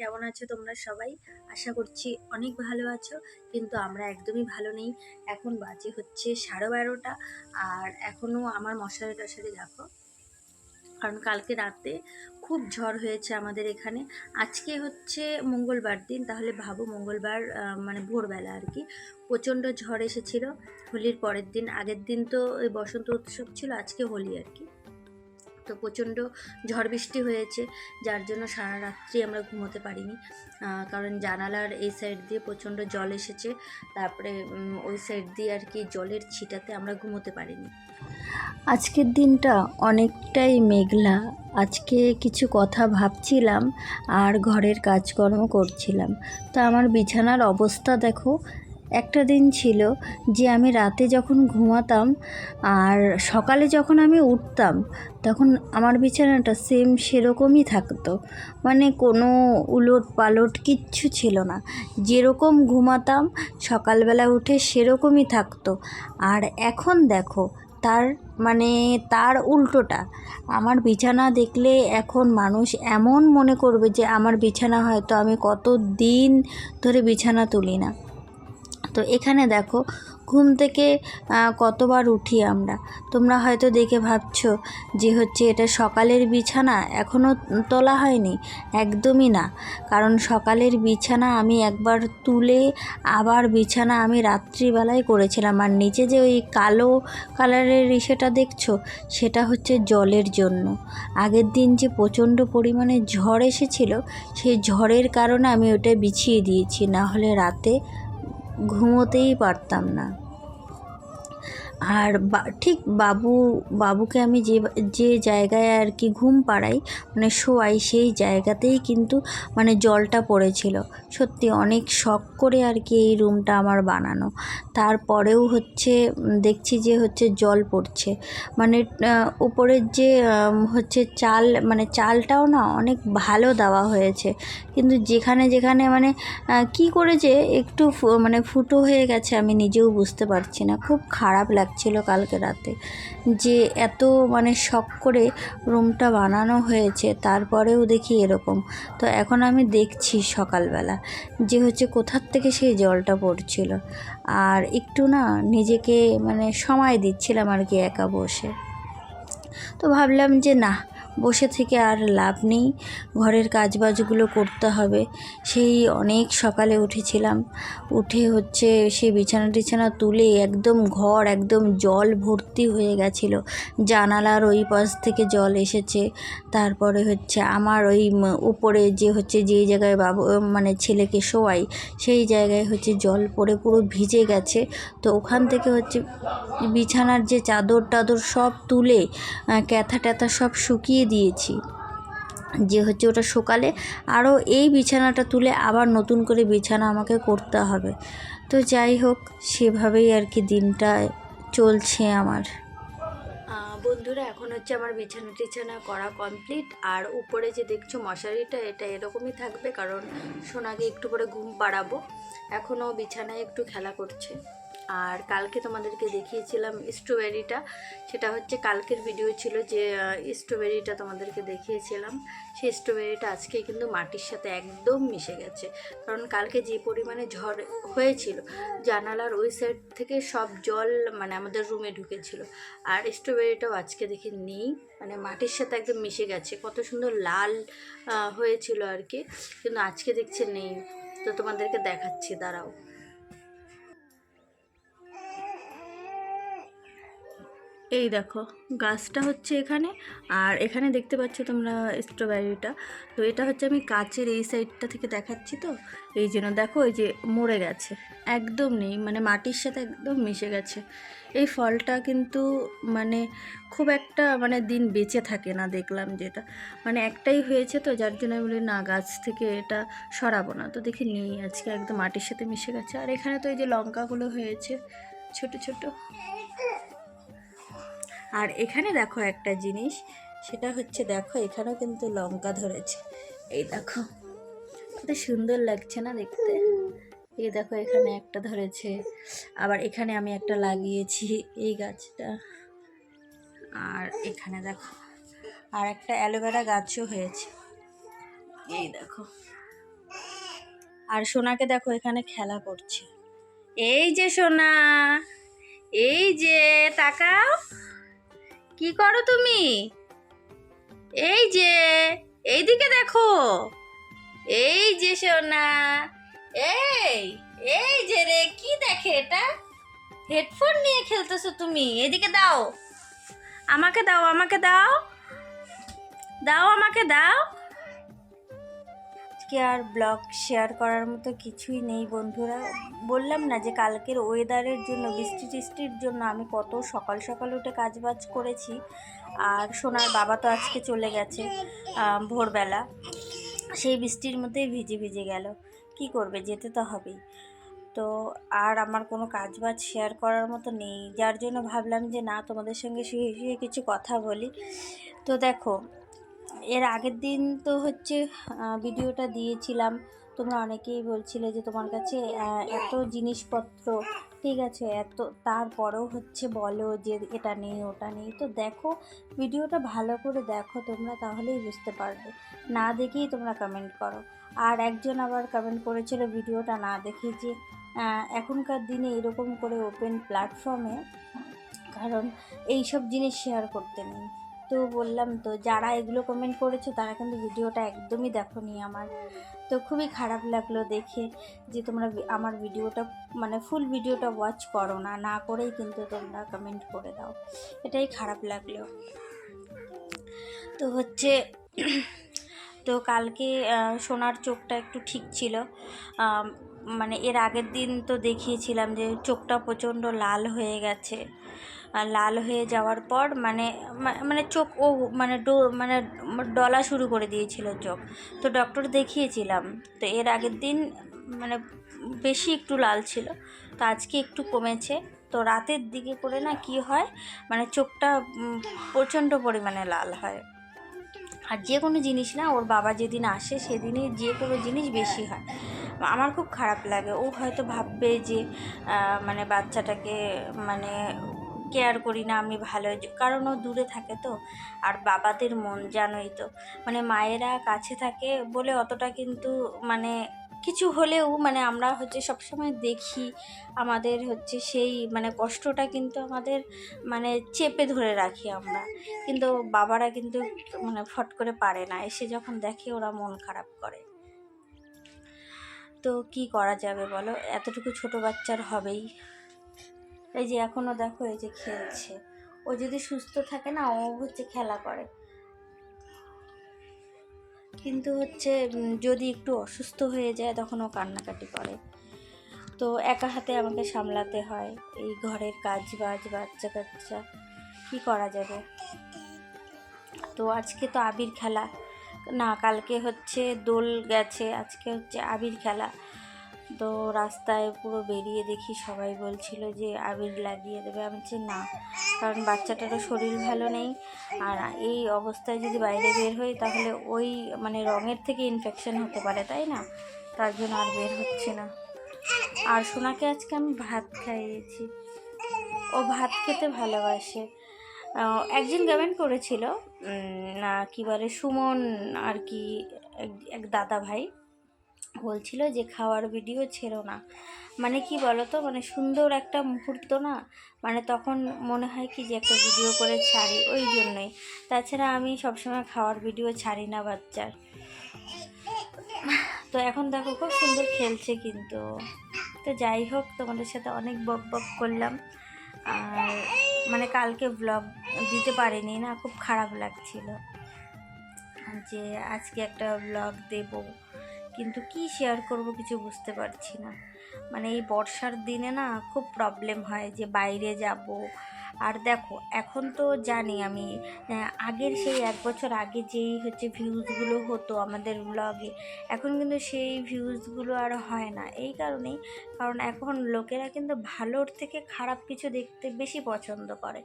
কেমন আছো তোমরা সবাই? আশা করছি অনেক ভালো আছো, কিন্তু আমরা একদমই ভালো নেই। এখন বাজে হচ্ছে সাড়ে বারোটা, আর এখনও আমার মশারি টশারি দেখো। কারণ কালকে রাতে খুব ঝড় হয়েছে আমাদের এখানে। আজকে হচ্ছে মঙ্গলবার দিন, তাহলে ভাবো মঙ্গলবার মানে ভোরবেলা আর কি। প্রচণ্ড ঝড় এসেছিল, হোলির পরের দিন। আগের দিন তো ওই বসন্ত উৎসব ছিল, আজকে হোলি আর কি। তো প্রচণ্ড ঝড় বৃষ্টি হয়েছে, যার জন্য সারা রাত্রি আমরা ঘুমোতে পারিনি। কারণ জানালার এই সাইড দিয়ে প্রচণ্ড জল এসেছে, তারপরে ওই সাইড দিয়ে আর কি জলের ছিটাতে আমরা ঘুমোতে পারিনি। আজকের দিনটা অনেকটাই মেঘলা। আজকে কিছু কথা ভাবছিলাম আর ঘরের কাজকর্ম করছিলাম। তো আমার বিছানার অবস্থা দেখো একটা দিন ছিল যে আমি রাতে যখন ঘুমাতাম আর সকালে যখন আমি উঠতাম, তখন আমার বিছানাটা সেম সেরকমই থাকতো। মানে কোনো উলট পালট কিচ্ছু ছিল না। যেরকম ঘুমাতাম, সকালবেলা উঠে সেরকমই থাকতো। আর এখন দেখো, তার মানে তার উল্টোটা। আমার বিছানা দেখলে এখন মানুষ এমন মনে করবে যে, আমার বিছানা হয়তো আমি কত দিন ধরে বিছানা তুলি না। তো এখানে দেখো, ঘুম থেকে কতবার উঠি আমরা? তোমরা হয়তো দেখে ভাবছ যে হচ্ছে এটা সকালের বিছানা এখনও তোলা হয়নি। একদমই না। কারণ সকালের বিছানা আমি একবার তুলে আবার বিছানা আমি রাত্রিবেলায় করেছিলাম। আর নিচে যে ওই কালো কালারের ইসেটা দেখছ, সেটা হচ্ছে জলের জন্য। আগের দিন যে প্রচণ্ড পরিমাণে ঝড় এসেছিল, সেই ঝড়ের কারণে আমি ওটা বিছিয়ে দিয়েছি। না হলে রাতে ঘুমোতেই পারতাম না। আর ঠিক বাবু, বাবুকে আমি যে যে জায়গায় আর কি ঘুম পাড়াই মানে শোয়াই, সেই জায়গাতেই কিন্তু মানে জলটা পড়েছিল। সত্যি অনেক শখ করে আর কি এই রুমটা আমার বানানো। তারপরেও হচ্ছে দেখছি যে হচ্ছে জল পড়ছে। মানে উপরের যে হচ্ছে চাল মানে চালটাও না অনেক ভালো দেওয়া হয়েছে। কিন্তু যেখানে যেখানে মানে কি করে যে একটু মানে ফুটো হয়ে গেছে আমি নিজেও বুঝতে পারছি না। খুব খারাপ লাগছিল কালকে রাতে। যে এত মানে শখ করে রুমটা বানানো হয়েছে, তারপরেও দেখি এরকম। তো এখন আমি দেখছি সকালবেলা যে হচ্ছে কোথার থেকে সেই জলটা পড়ছিল। আর একটু না নিজেকে মানে সময় দিচ্ছিলাম আর কি একা বসে। তো ভাবলাম যে না বসে থেকে আর লাভ নেই। ঘরের কাজবাজগুলো করতে হবে। সেই অনেক সকালে উঠেছিলাম। উঠে হচ্ছে সেই বিছানা টিছানা তুলে একদম ঘর, একদম জল ভর্তি হয়ে গেছিল। জানালার ওই পাশ থেকে জল এসেছে। তারপরে হচ্ছে আমার ওই উপরে যে হচ্ছে যেই জায়গায় বাবু মানে ছেলেকে শোয়াই, সেই জায়গায় হচ্ছে জল পড়ে পুরো ভিজে গেছে। তো ওখান থেকে হচ্ছে বিছানার যে চাদর টাদর সব তুলে ক্যাথা ট্যাথা সব শুকিয়ে দিয়েছি। যে হচ্ছে ওটা সকালে আরও এই বিছানাটা তুলে আবার নতুন করে বিছানা আমাকে করতে হবে। তো যাই হোক, সেভাবেই আর কি দিনটা চলছে আমার। বন্ধুরা, এখন হচ্ছে আমার বিছানা টিছানা করা কমপ্লিট। আর উপরে যে দেখছ মশারিটা, এটা এরকমই থাকবে, কারণ সোনাকে একটু করে ঘুম পাড়াবো। এখনও বিছানায় একটু খেলা করছে। আর কালকে তোমাদেরকে দেখিয়েছিলাম স্ট্রবেরিটা সেটা হচ্ছে কালকের ভিডিও ছিল যে স্ট্রবেরিটা তোমাদেরকে দেখিয়েছিলাম। সেই স্ট্রবেরিটা আজকে কিন্তু মাটির সাথে একদম মিশে গেছে। কারণ কালকে যে পরিমাণে ঝড় হয়েছিল, জানালার ওই সাইড থেকে সব জল মানে আমাদের রুমে ঢুকেছিল। আর স্ট্রবেরিটাও আজকে দেখি নেই মানে মাটির সাথে একদম মিশে গেছে। কত সুন্দর লাল হয়েছিল আর কি। কিন্তু আজকে দেখছি নেই। তো তোমাদেরকে দেখাচ্ছি, দাঁড়াও। এই দেখো, গাছটা হচ্ছে এখানে, আর এখানে দেখতে পাচ্ছ তোমরা স্ট্রবেরিটা তো এটা হচ্ছে আমি কাচের এই সাইডটা থেকে দেখাচ্ছি তো, এই জন্য দেখো এই যে মরে গেছে, একদম নেই মানে মাটির সাথে একদম মিশে গেছে। এই ফলটা কিন্তু মানে খুব একটা মানে দিন বেঁচে থাকে না, দেখলাম যেটা। মানে একটাই হয়েছে তো, যার জন্য আমি বলি না, গাছ থেকে এটা সরাবো না। তো দেখি নেই, আজকে একদম মাটির সাথে মিশে গেছে। আর এখানে তো এই যে লঙ্কাগুলো হয়েছে, ছোট ছোট। আর এখানে দেখো একটা জিনিস, সেটা হচ্ছে দেখো এখানেও কিন্তু লঙ্কা ধরেছে। এই দেখো, কত সুন্দর লাগছে না দেখতে? এই দেখো এখানে একটা ধরেছে, আবার এখানে আমি একটা লাগিয়েছি এই গাছটা। আর এখানে দেখো, আর একটা অ্যালোভেরা গাছও হয়েছে। এই দেখো, আর সোনাকে দেখো এখানে খেলা করছে। এই যে সোনা, এই যে তাকাও। কি করো তুমি? এই যে, এইদিকে দেখো। এই যে সোনা, এই এই যে রে, কি দেখে এটা? হেডফোন নিয়ে খেলতেছো তুমি, এদিকে দাও। আমাকে দাও আমাকে দাও। দাও, আমাকে দাও। আজকে আর ব্লগ শেয়ার করার মতো কিছুই নেই বন্ধুরা। বললাম না যে কালকের ওয়েদারের জন্য, বৃষ্টি টিষ্টির জন্য আমি কত সকাল সকাল উঠে কাজবাজ করেছি। আর সোনার বাবা তো আজকে চলে গেছে ভোরবেলা। সেই বৃষ্টির মধ্যেই ভিজে ভিজে গেল। কি করবে? যেতে তো হবেই। তো আর আমার কোনো কাজ বাজ শেয়ার করার মতো নেই। যার জন্য ভাবলাম যে না, তোমাদের সঙ্গে শুয়ে শুয়ে কিছু কথা বলি। তো দেখো এর আগের দিন তো হচ্ছে ভিডিওটা দিয়েছিলাম। তোমরা অনেকেই বলছিলে যে তোমার কাছে এত জিনিসপত্র, ঠিক আছে, এত, তারপরেও হচ্ছে বলো যে এটা নেই, ওটা নেই। তো দেখো, ভিডিওটা ভালো করে দেখো তোমরা, তাহলেই বুঝতে পারবে। না দেখেই তোমরা কমেন্ট করো। আর একজন আবার কমেন্ট করেছিল ভিডিওটা না দেখে যে এখনকার দিনে এরকম করে ওপেন প্ল্যাটফর্মে কারণ এই সব জিনিস শেয়ার করতে নেই। তো বললাম তো, যারা এগুলো কমেন্ট করেছ তারা কিন্তু ভিডিওটা একদমই দেখোনি আমার। তো খুবই খারাপ লাগল দেখে যে তোমরা আমার ভিডিওটা মানে ফুল ভিডিওটা ওয়াচ করো না না করেই কিন্তু তোমরা কমেন্ট করে দাও। এটাই খারাপ লাগল। তো হচ্ছে, তো কালকে সোনার চোখটা একটু ঠিক ছিল। মানে এর আগের দিন তো দেখিয়েছিলাম যে চোখটা প্রচণ্ড লাল হয়ে গেছে। লাল হয়ে যাওয়ার পর মানে মানে চোখ ও মানে ডো মানে ডলা শুরু করে দিয়েছিল চোখ। তো ডক্টর দেখিয়েছিলাম। তো এর আগের দিন মানে বেশি একটু লাল ছিল, তো আজকে একটু কমেছে। তো রাতের দিকে করে না কি হয় মানে চোখটা প্রচণ্ড পরিমাণে লাল হয়। আর যে কোনো জিনিস না, ওর বাবা যেদিন আসে সেদিনই যে কোনো জিনিস বেশি হয়। আমার খুব খারাপ লাগে। ও হয়তো ভাববে যে মানে বাচ্চাটাকে মানে কেয়ার করি না আমি ভালো, কারণ ও দূরে থাকে তো, আর বাবাদের মন জানোই তো। মানে মায়েরা কাছে থাকে বলে অতটা কিন্তু মানে কিছু হলেও মানে আমরা হচ্ছে সবসময় দেখি, আমাদের হচ্ছে সেই মানে কষ্টটা কিন্তু আমাদের মানে চেপে ধরে রাখি আমরা। কিন্তু বাবারা কিন্তু মানে ফট করে পারে না, এসে যখন দেখে ওরা মন খারাপ করে। তো কি করা যাবে বলো? এতটুকু ছোট বাচ্চার হবেই। এই যে এখনও দেখো এই যে খেলছে। ও যদি সুস্থ থাকে না, ও হচ্ছে খেলা করে। কিন্তু হচ্ছে যদি একটু অসুস্থ হয়ে যায়, তখন ও কান্নাকাটি করে। তো একা হাতে আমাকে সামলাতে হয়। এই ঘরের কাজ বাজ, বাচ্চা কাচ্চা, কি করা যাবে? তো আজকে তো আবির খেলা। না, কালকে হচ্ছে দোল গেছে। আজকে হচ্ছে আবির খেলা। তো রাস্তায় পুরো বেরিয়ে দেখি সবাই বলছিল যে আবির লাগিয়ে দেবে। আমি বলছি, না, কারণ বাচ্চাটারও শরীর ভালো নেই। আর এই অবস্থায় যদি বাইরে বের হই, তাহলে ওই মানে রঙের থেকে ইনফেকশন হতে পারে, তাই না? তার জন্য আর বের হচ্ছে না। আর সোনাকে আজকে আমি ভাত খাইয়েছি। ও ভাত খেতে ভালোবাসে। একজন কমেন্ট করেছিল না, কি বলে, সুমন আর কি, এক দাদা ভাই বলছিল যে খাওয়ার ভিডিও ছেড়ো না। মানে কি বলো তো মানে সুন্দর একটা মুহূর্ত না? মানে তখন মনে হয় কি যে একটা ভিডিও করে ছাড়ি, ওই জন্যই। তাছাড়া আমি সবসময় খাওয়ার ভিডিও ছাড়ি না বাচ্চার। তো এখন দেখো, খুব সুন্দর খেলছে কিন্তু। তো যাই হোক, তোমাদের সাথে অনেক বক বক করলাম। আর মানে কালকে ব্লগ দিতে পারিনি না, খুব খারাপ লাগছিল। যে আজকে একটা ব্লগ দেব। কিন্তু কি শেয়ার করব কিছু বুঝতে পারছি না। মানে এই বর্ষার দিনে না খুব প্রবলেম হয় যে বাইরে যাব। আর দেখো, এখন তো জানি আমি আগের সেই এক বছর আগে যেই হচ্ছে ভিউজগুলো হতো আমাদের ব্লগে এখন কিন্তু সেই ভিউজগুলো আর হয় না। এই কারণেই, কারণ এখন লোকেরা কিন্তু ভালোর থেকে খারাপ কিছু দেখতে বেশি পছন্দ করে।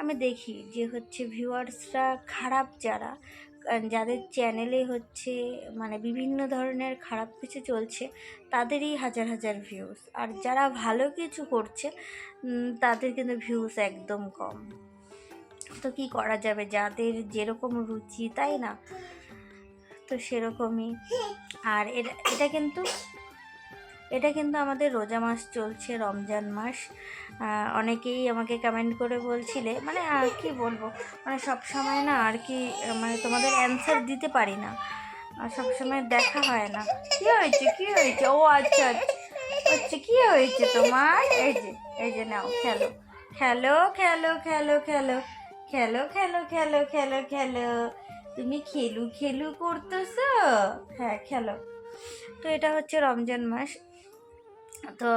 আমি দেখি যে হচ্ছে ভিউয়ার্সরা খারাপ যারা যাদের চ্যানেলে হচ্ছে মানে বিভিন্ন ধরনের খারাপ কিছু চলছে, তাদেরই হাজার হাজার ভিউজ আর যারা ভালো কিছু করছে তাদের কিন্তু ভিউজ একদম কম। তো কি করা যাবে? যাদের যেরকম রুচি, তাই না? তো সেরকমই। আর এটা এটা কিন্তু এটা কিন্তু আমাদের রোজা মাস চলছে, রমজান মাস। অনেকেই আমাকে কমেন্ট করে বলছিলে মানে আর কি বলব? মানে সব সময় না আর কি মানে তোমাদের অ্যান্সার দিতে পারি না। আর সবসময় দেখা হয় না। কি হয়েছে? কি হয়েছে? ও আচ্ছা আচ্ছা। আচ্ছা কি হয়েছে তোমার? এই যে এই যে নাও, খেলো। খেলো খেলো খেলো খেলো। খেলো খেলো খেলো খেলো খেলো। তুমি খেলু খেলু করতেছো? হ্যাঁ খেলো। তো এটা হচ্ছে রমজান মাস। তো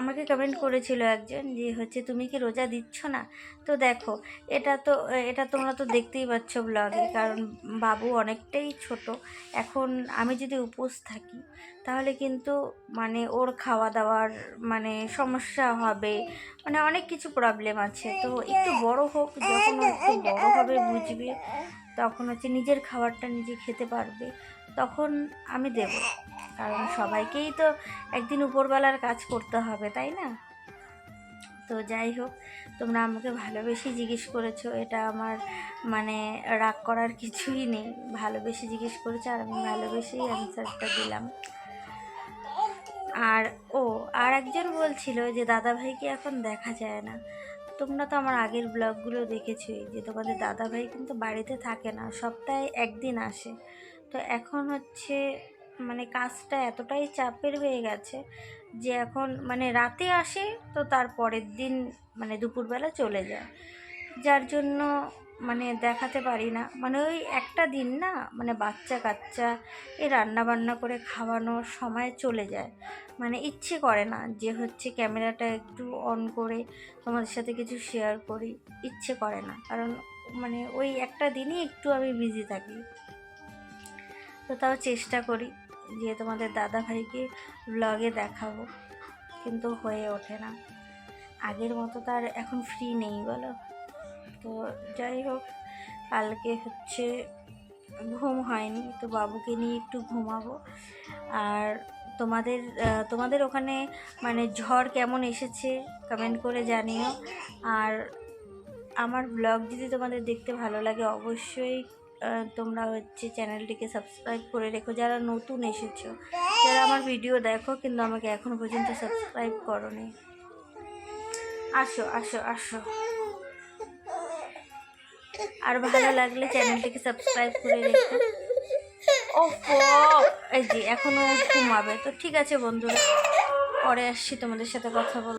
আমাকে কমেন্ট করেছিল একজন যে হচ্ছে, তুমি কি রোজা দিচ্ছ না? তো দেখো, এটা তো, এটা তোমরা তো দেখতেই পাচ্ছ ব্লগে কারণ বাবু অনেকটাই ছোট। এখন আমি যদি উপোস থাকি, তাহলে কিন্তু মানে ওর খাওয়া দাওয়ার মানে সমস্যা হবে মানে অনেক কিছু প্রবলেম আছে। তো একটু বড় হোক, যখন একটু বড় হবে বুঝবে, তখন হচ্ছে নিজের খাবারটা নিজে খেতে পারবে, তখন আমি দেব। কারণ সবাইকেই তো একদিন উপরবেলার কাজ করতে হবে, তাই না? তো যাই হোক, তোমরা আমাকে ভালোবেসে জিজ্ঞেস করেছ, এটা আমার মানে রাগ করার কিছুই নেই। ভালোবেসে জিজ্ঞেস করেছ আর আমি ভালোবেসেই অ্যান্সারটা দিলাম। আর, ও, আর একজন বলছিল যে দাদা ভাইকে এখন দেখা যায় না। তোমরা তো আমার আগের ব্লগগুলো দেখেছোই যে, তোমাদের দাদা ভাই কিন্তু বাড়িতে থাকে না, সপ্তাহে একদিন আসে। তো এখন হচ্ছে মানে কাজটা এতটাই চাপের হয়ে গেছে যে এখন মানে রাতে আসে তো তার পরের দিন মানে দুপুরবেলা চলে যায়। যার জন্য মানে দেখাতে পারি না। মানে ওই একটা দিন না মানে বাচ্চা কাচ্চা এই রান্না বান্না করে খাওয়ানোর সময় চলে যায়। মানে ইচ্ছে করে না যে হচ্ছে ক্যামেরাটা একটু অন করে তোমাদের সাথে কিছু শেয়ার করি। ইচ্ছে করে না। কারণ মানে ওই একটা দিনই একটু আমি বিজি থাকি। তো তাও চেষ্টা করি। যে তোমাদের দাদা ভাইকে ব্লগে দেখাবো। কিন্তু হয়ে ওঠে না। আগের মতো তার এখন ফ্রি নেই বলো। তো যাই হোক, কালকে হচ্ছে ঘুম হয়নি। তো বাবুকে নিয়ে একটু ঘুমাবো। আর তোমাদের তোমাদের ওখানে মানে ঝড় কেমন এসেছে কমেন্ট করে জানিও। আর আমার ব্লগ যদি তোমাদের দেখতে ভালো লাগে, অবশ্যই তোমরা হচ্ছে চ্যানেলটিকে সাবস্ক্রাইব করে রেখো। যারা নতুন এসেছ, যারা আমার ভিডিও দেখো, কিন্তু আমাকে এখনও পর্যন্ত সাবস্ক্রাইব করোনি। আসো আসো আসো। আর ভালো লাগলে চ্যানেলটিকে সাবস্ক্রাইব করে রেখো। ওফো! এই যে, এখনও ঘুমাবে। তো ঠিক আছে বন্ধুরা, পরে আসছি তোমাদের সাথে কথা বল